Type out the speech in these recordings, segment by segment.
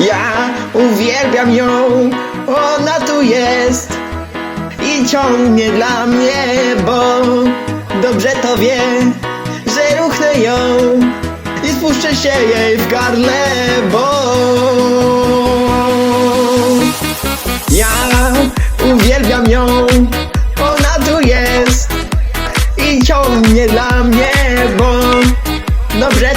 Ja uwielbiam ją, ona tu jest i ciągnie dla mnie, bo dobrze to wie, że ruchnę ją i spuszczę się jej w gardle, bo ja uwielbiam ją, ona tu jest i ciągnie dla mnie, bo dobrze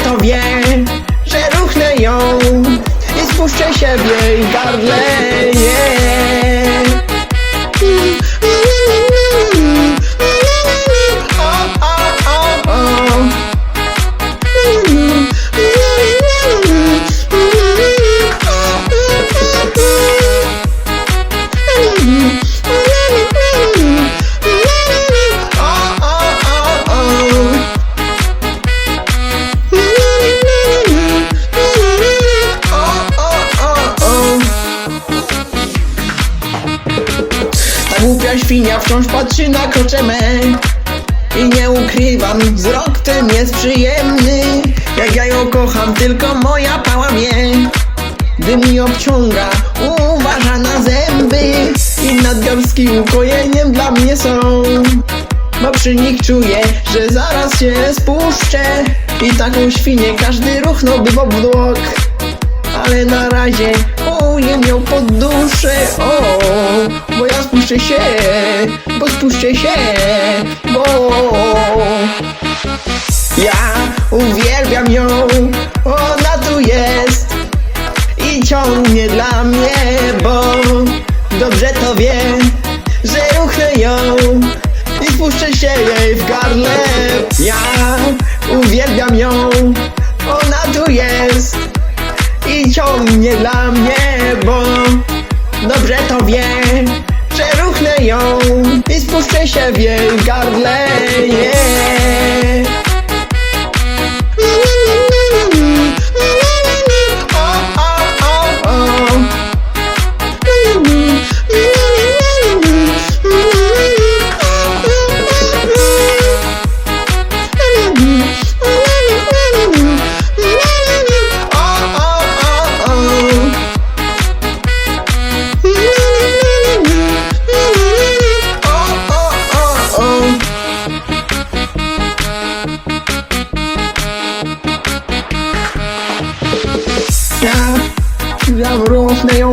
i spuszczę się w jej gardle. Yeah. Świnia wciąż patrzy na krocze me I nie ukrywam, wzrok ten jest przyjemny. Jak ja ją kocham, tylko moja pała mnie. Gdy mi obciąga, uważa na zęby. I nadgarstki ukojeniem dla mnie są. Bo przy nich czuję, że zaraz się spuszczę. I taką świnię każdy ruchnąłby w obłok ale na razie ujem ją pod duszę. O, bo ja spuszczę się, bo spuszczę się, bo Ja uwielbiam ją, ona tu jest I ciągnie dla mnie, bo dobrze to wie Że ruchnę ją i spuszczę się jej w gardle Ja uwielbiam ją, ona tu jest ciągnie dla mnie, bo dobrze to wie, że ruchnę ją i spuszczę się w jej gardle. Yeah. Zawrócę ją,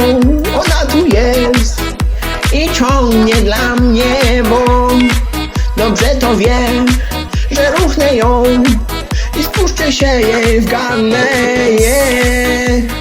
ona tu jest i ciągnie dla mnie, bo dobrze to wie, że ruchnę ją i spuszczę się jej w gardle. Yeah.